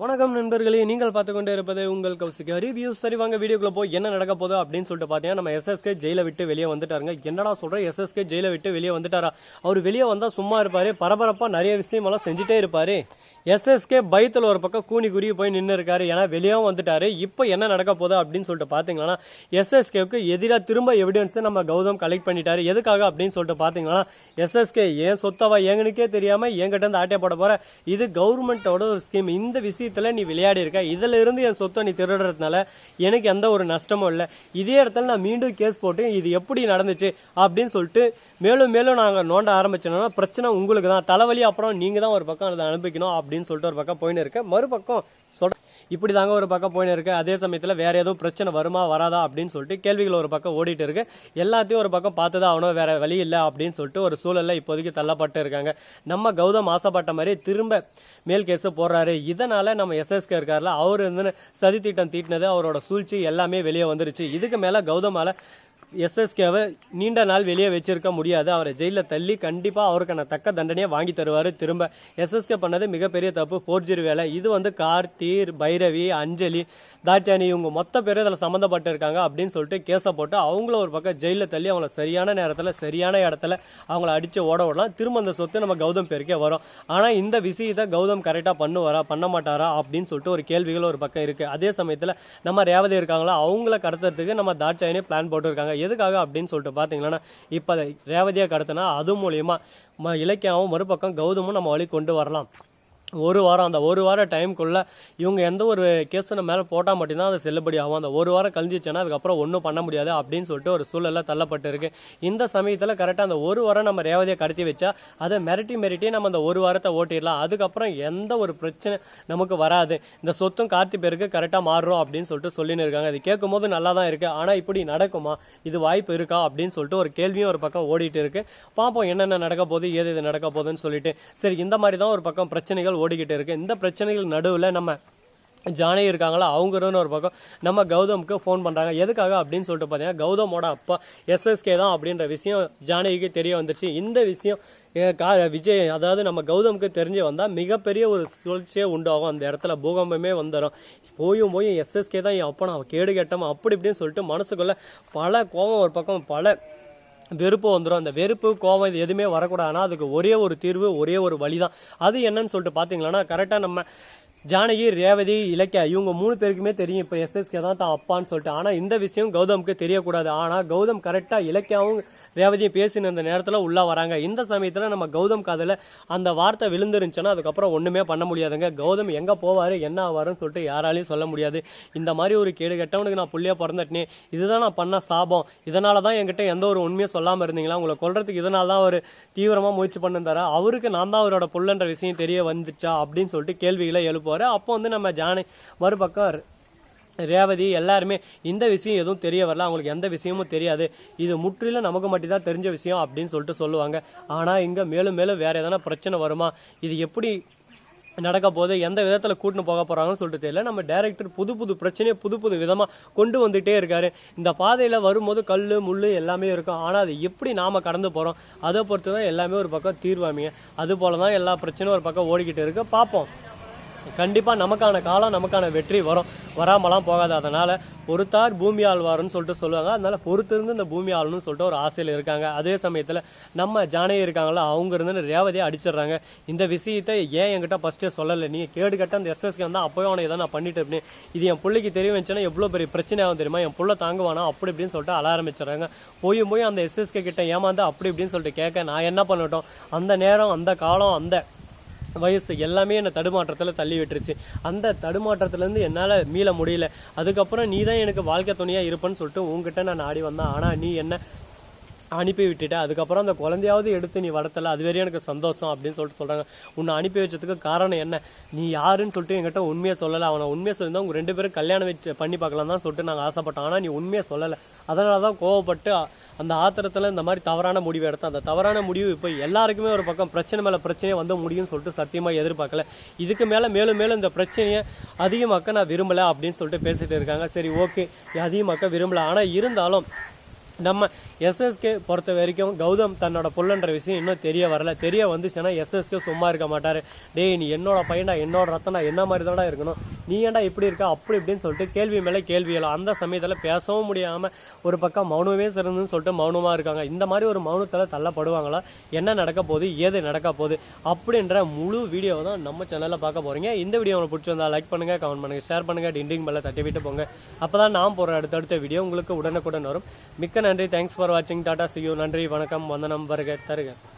வணக்கம் நண்பர்களே நீங்கள் பார்த்து கொண்டே இருப்பது உங்கள் கௌசிக. ரிவ்யூ சரி வாங்க வீடியோக்குள்ள போய் என்ன நடக்க போதோ அப்படின்னு சொல்லிட்டு பார்த்தீங்கன்னா நம்ம எஸ்எஸ்கே ஜெயில விட்டு வெளியே வந்துட்டாருங்க. என்னடா சொல்ற? எஸ்எஸ்கே ஜெயில விட்டு வெளியே வந்துட்டாரா? அவர் வெளியே வந்தா சும்மா இருப்பாரு. பரபரப்பா நிறைய விஷயமெல்லாம் செஞ்சுட்டே இருப்பாரு. எஸ்எஸ்கே பயத்தில் ஒரு பக்கம் கூனி குறுகி போய் நின்று இருக்காரு ஏன்னா வெளியாகவும் வந்துட்டாரு. இப்போ என்ன நடக்க போகுது அப்படின்னு சொல்லிட்டு பார்த்தீங்கன்னா எஸ்எஸ்கேவுக்கு எதிராக திரும்ப எவிடன்ஸை நம்ம கௌதம் கலெக்ட் பண்ணிட்டாரு. எதுக்காக அப்படின்னு சொல்லிட்டு பார்த்தீங்கன்னா எஸ்எஸ்கே ஏன் சொத்தவா எங்கனுக்கே தெரியாம என்கிட்ட இருந்து ஆட்டே போட போற? இது கவர்மெண்ட்டோட ஒரு ஸ்கீம் இந்த விஷயத்துல நீ விளையாடி இருக்க. இதுல இருந்து என் சொத்தை நீ திருடுறதுனால எனக்கு எந்த ஒரு நஷ்டமும் இல்லை. இதே இடத்துல நான் மீண்டும் கேஸ் போட்டு இது எப்படி நடந்துச்சு அப்படின்னு சொல்லிட்டு மேலும் மேலும் நாங்கள் நோண்ட ஆரம்பிச்சோன்னா பிரச்சனை உங்களுக்கு தான். தலைவலி அப்புறம் நீங்கள் தான் ஒரு பக்கம் அதை அனுப்பிக்கணும் அப்படின்னு சொல்லிட்டு ஒரு பக்கம் போயின்னு இருக்க மறுபக்கம் சொல் இப்படி தாங்க ஒரு பக்கம் போயின்னு இருக்கு அதே சமயத்தில் வேற எதுவும் பிரச்சனை வருமா வராதா அப்படின்னு சொல்லிட்டு கேள்விகள் ஒரு பக்கம் ஓடிட்டு இருக்கு. எல்லாத்தையும் ஒரு பக்கம் பார்த்து தான் ஆகணும். வேற வழி இல்லை அப்படின்னு சொல்லிட்டு ஒரு சூழலில் இப்போதைக்கு தள்ளப்பட்டு இருக்காங்க. நம்ம கௌதம் ஆசைப்பட்ட மாதிரி திரும்ப மேல் கேஸு போடுறாரு. இதனால நம்ம எஸ்எஸ்கே இருக்கார்ல அவர் வந்து சதி திட்டம் தீட்டினது அவரோட சூழ்ச்சி எல்லாமே வெளியே வந்துருச்சு. இதுக்கு மேலே கௌதமால எஸ்எஸ்கேவை நீண்ட நாள் வெளியே வச்சிருக்க முடியாது. அவரை ஜெயிலில் தள்ளி கண்டிப்பாக அவருக்கான தக்க தண்டனையை வாங்கி தருவார். திரும்ப எஸ்எஸ்கே பண்ணது மிகப்பெரிய தப்பு. ஃபோர்ஜிரி வேலை. இது வந்து கார்த்தி பைரவி அஞ்சலி தாட்சானி இவங்க மொத்த பேர் இதில் சம்மந்தப்பட்டு இருக்காங்க அப்படின்னு சொல்லிட்டு கேஸை போட்டு அவங்கள ஒரு பக்கம் ஜெயிலில் தள்ளி அவங்கள சரியான நேரத்தில் சரியான இடத்துல அவங்கள அடித்து ஓட விடலாம். திரும்ப அந்த சொத்து நம்ம கௌதம் பேருக்கே வரும். ஆனால் இந்த விஷயத்தை கௌதம் கரெக்டாக பண்ணுவாரா பண்ண மாட்டாரா அப்படின்னு சொல்லிட்டு ஒரு கேள்விகள் ஒரு பக்கம் இருக்குது அதே சமயத்தில் நம்ம ரேவதி இருக்காங்களா அவங்கள கடத்துறதுக்கு நம்ம தாட்சாயினே பிளான் போட்டிருக்காங்க. எதுக்காக அப்படின்னு சொல்லிட்டு பார்த்தீங்கன்னா இப்போ ரேவதியாக கடத்தினா அது மூலியமா ம இலக்கியாவும் மறுபக்கம் கௌதமும் நம்ம வழி கொண்டு வரலாம். ஒரு வாரம் அந்த ஒரு வாரம் டைம்குள்ள இவங்க எந்த ஒரு கேஸ் நம்ம மேலே போட்டால் மட்டும்தான் அது செல்லுபடி ஆகும். அந்த ஒரு வாரம் கழிஞ்சிச்சுன்னா அதுக்கப்புறம் ஒன்றும் பண்ண முடியாது அப்படின்னு சொல்லிட்டு ஒரு சூழலில் தள்ளப்பட்டு இருக்கு இந்த சமயத்தில் கரெக்டாக அந்த ஒரு வாரம் நம்ம ரேவதியை கடத்தி வச்சா அதை மிரட்டி மிரட்டி நம்ம அந்த ஒரு வாரத்தை ஓட்டிடலாம். அதுக்கப்புறம் எந்த ஒரு பிரச்சனை நமக்கு வராது. இந்த சொத்தும் கார்த்தி பேருக்கு கரெக்டாக மாறுறோம் அப்படின்னு சொல்லிட்டு சொல்லின்னு இருக்காங்க. அது கேட்கும்போது நல்லா தான் இருக்குது ஆனால் இப்படி நடக்குமா? இது வாய்ப்பு இருக்கா? அப்படின்னு சொல்லிட்டு ஒரு கேள்வியும் ஒரு பக்கம் ஓடிட்டு இருக்கு. பார்ப்போம் என்னென்ன நடக்க போகுது ஏது இது நடக்க போகுதுன்னு சொல்லிட்டு. சரி இந்த மாதிரி தான் ஒரு பக்கம் பிரச்சனைகள் ஓடிக்கிட்டு இருக்கு. இந்த பிரச்சனைகள் நடுவில் நம்ம ஜானகி இருக்காங்களா? அவங்கன்னு ஒரு பக்கம். நம்ம கௌதமுக்கு ஃபோன் பண்ணுறாங்க எதுக்காக அப்படின்னு சொல்லிட்டு பார்த்தீங்கன்னா கௌதமோட அப்பா எஸ்எஸ்கே தான் அப்படின்ற விஷயம் ஜானகிக்கு தெரிய வந்துருச்சு. இந்த விஷயம் கா விஜய் அதாவது நம்ம கௌதமுக்கு தெரிஞ்சு வந்தால் மிகப்பெரிய ஒரு சுழற்சியே உண்டாகும். அந்த இடத்துல பூகம்பமே வந்துடும் போயும் போயும் எஸ்எஸ்கே தான் என் அப்பா நான் கேடு கேட்டோம் அப்படி இப்படின்னு சொல்லிட்டு மனசுக்குள்ள பல கோபம் ஒரு பக்கம் பல வெறுப்பு வந்துடும் அந்த வெறுப்பு கோபம் இது எதுவுமே வரக்கூடாதுன்னா அதுக்கு ஒரே ஒரு தீர்வு ஒரே ஒரு வழி தான் அது என்னன்னு சொல்லிட்டு பார்த்தீங்கன்னா கரெக்டாக நம்ம ஜானகி ரேவதி இலக்கியா இவங்க மூணு பேருக்குமே தெரியும். இப்போ எஸ்எஸ்கே தான் தான் அப்பான்னு சொல்லிட்டு. ஆனால் இந்த விஷயம் கௌதமுக்கு தெரியக்கூடாது. ஆனால் கௌதம் கரெக்டாக இலக்கியாவும் ரேவதியும் பேசின அந்த நேரத்தில் உள்ளே வராங்க. இந்த சமயத்தில் நம்ம கௌதம் காதில் அந்த வார்த்தை விழுந்துருந்துச்சுன்னா அதுக்கப்புறம் ஒன்றுமே பண்ண முடியாதுங்க. கௌதம் எங்கே போவார் என்ன ஆவாருன்னு சொல்லிட்டு யாராலையும் சொல்ல முடியாது. இந்த மாதிரி ஒரு கேடு கெட்டவனுக்கு நான் புள்ளியாக பிறந்துட்டேனே இதுதான் நான் பண்ண சாபம். இதனால தான் என்கிட்ட எந்த ஒரு உண்மையும் சொல்லாமல் இருந்தீங்களா? உங்களை கொள்றதுக்கு இதனால தான் அவர் தீவிரமாக முயற்சி பண்ணிருந்தாரா. அவருக்கு நான் தான் அவரோட புள்ளன்ற விஷயம் தெரிய வந்துச்சா? அப்படின்னு சொல்லிட்டு கேள்விகளை எழுப்புவார். அப்போ வந்து நம்ம ஜானை மறுபக்கம் ரேவதி எல்லாருமே இந்த விஷயம் எதுவும் தெரிய வரல. அவங்களுக்கு எந்த விஷயமும் தெரியாது. இது முற்றிலும் நமக்கு மட்டும்தான் தெரிஞ்ச விஷயம் அப்படின்னு சொல்லிட்டு சொல்லுவாங்க. ஆனால் இங்கே மேலும் மேலும் வேற எதனா பிரச்சனை வருமா? இது எப்படி நடக்க போது எந்த விதத்தில் கூட்டின்னு போக போகிறாங்கன்னு சொல்லிட்டு தெரியல. நம்ம டேரக்டர் புது புது பிரச்சனையை புது புது விதமாக கொண்டு வந்துகிட்டே இருக்காரு. இந்த பாதையில் வரும்போது கல் முள் எல்லாமே இருக்கும். ஆனால் அது எப்படி நாம் கடந்து போகிறோம் அதை பொறுத்து தான் எல்லாமே ஒரு பக்கம் தீர்வாமிங்க. அது போல தான் எல்லா பிரச்சனையும் ஒரு பக்கம் ஓடிக்கிட்டு இருக்குது பார்ப்போம். கண்டிப்பாக நமக்கான காலம் நமக்கான வெற்றி வரும். வராமலாம் போகாது. அதனால் பொறுத்தார் பூமி ஆழ்வார்னு சொல்லிட்டு சொல்லுவாங்க. அதனால பொறுத்திருந்து இந்த பூமி ஆளணும்னு சொல்லிட்டு ஒரு ஆசையில் இருக்காங்க. அதே சமயத்தில் நம்ம ஜானகி இருக்காங்களா அவங்க இருந்து ரேவதியை அடிச்சிடுறாங்க. இந்த விஷயத்தை ஏன் என்கிட்ட ஃபஸ்ட்டே சொல்லலை? நீ கேடு கட்ட அந்த எஸ்எஸ்கே வந்தால் அப்போயும் அவனை இதை நான் பண்ணிட்டு இருப்பேன் இது என் பிள்ளைக்கு தெரிய வந்துச்சுன்னா எவ்வளோ பெரிய பிரச்சனையாகும் தெரியுமா? என் பிள்ளை தாங்குவானா? அப்படி இப்படின்னு சொல்லிட்டு அல ஆரம்பிச்சிடுறாங்க. போய் போய் அந்த எஸ்எஸ்கே கிட்ட ஏமாந்து அப்படி இப்படின்னு சொல்லிட்டு கேட்க நான் என்ன பண்ணட்டும்? அந்த நேரம் அந்த காலம் அந்த வயசு எல்லாமே என்னை தடுமாற்றத்தில் தள்ளி விட்டுருச்சு. அந்த தடுமாற்றத்துலேருந்து என்னால் மீள முடியல. அதுக்கப்புறம் நீ தான் எனக்கு வாழ்க்கை துணையாக இருப்பேன்னு சொல்லிட்டு உங்ககிட்ட நான் நாடி வந்தேன். ஆனால் நீ என்ன அனுப்பி விட்டுட்டு அதுக்கப்புறம் அந்த குழந்தையாவது எடுத்து நீ வளர்த்தல அது வரையும் எனக்கு சந்தோஷம் அப்படின்னு சொல்லிட்டு சொல்கிறாங்க உன்னை அனுப்பி வச்சதுக்கு காரணம் என்ன? நீ யாருன்னு சொல்லிட்டு என்கிட்ட உண்மையை சொல்லலை. அவனை உண்மையை சொல்லியிருந்தா உங்கள் ரெண்டு பேரும் கல்யாணம் வச்சு பண்ணி பார்க்கலாம் தான் சொல்லிட்டு நாங்கள் ஆசைப்பட்டோம். ஆனால் நீ உண்மையை சொல்லலை. அதனால தான் கோவப்பட்டு அந்த ஆத்திரத்தில் இந்த மாதிரி தவறான முடிவு எடுத்தேன். அந்த தவறான முடிவு இப்போ எல்லாருக்குமே ஒரு பக்கம் பிரச்சனை மேலே பிரச்சனையே வந்து முடியும்னு சொல்லிட்டு சத்தியமாக எதிர்பார்க்கல. இதுக்கு மேலே மேலும் மேலும் இந்த பிரச்சனையை அதிகமாக்க நான் விரும்பலை அப்படின்னு சொல்லிட்டு பேசிட்டு இருக்காங்க. சரி ஓகே அதிகமாக்க விரும்பலை. ஆனால் இருந்தாலும் நம்ம எஸ்எஸ்கே பொறுத்த வரைக்கும் கௌதம் தன்னோட புள்ளன்ற விஷயம் இன்னும் தெரிய வரல. தெரிய வந்துச்சுன்னா எஸ்எஸ்கே சும்மா இருக்க மாட்டார். டேய் நீ என்னோட பையனா என்னோட ரத்தனா என்ன மாதிரி தான்டா இருக்கணும்? நீ ஏன்டா இப்படி இருக்க? அப்படி இப்படின்னு சொல்லிட்டு கேள்வி மேலே கேள்வி எல்லாம் அந்த சமயத்தில் பேசவும் முடியாமல் ஒரு பக்கம் மௌனமே சிறந்துன்னு சொல்லிட்டு மௌனமாக இருக்காங்க. இந்த மாதிரி ஒரு மௌனத்தில் தள்ளப்படுவாங்களா? என்ன நடக்க போகுது? ஏது நடக்க போகுது? அப்படின்ற முழு வீடியோவை தான் நம்ம சேனலில் பார்க்க போகிறீங்க இந்த வீடியோ உங்களுக்கு பிடிச்சிருந்தா லைக் பண்ணுங்க கமெண்ட் பண்ணுங்கள் ஷேர் பண்ணுங்கள் டிண்டிங் மேலே தட்டி விட்டு போங்க. அப்பதான் நான் போகிற அடுத்தடுத்த வீடியோ உங்களுக்கு உடனுக்குடன் வரும். மிக்க நன்றி. தேங்க்ஸ் ஃபார் வாட்சிங் டாடா சியூ நன்றி. வணக்கம். வந்தனம். வருக. தருக.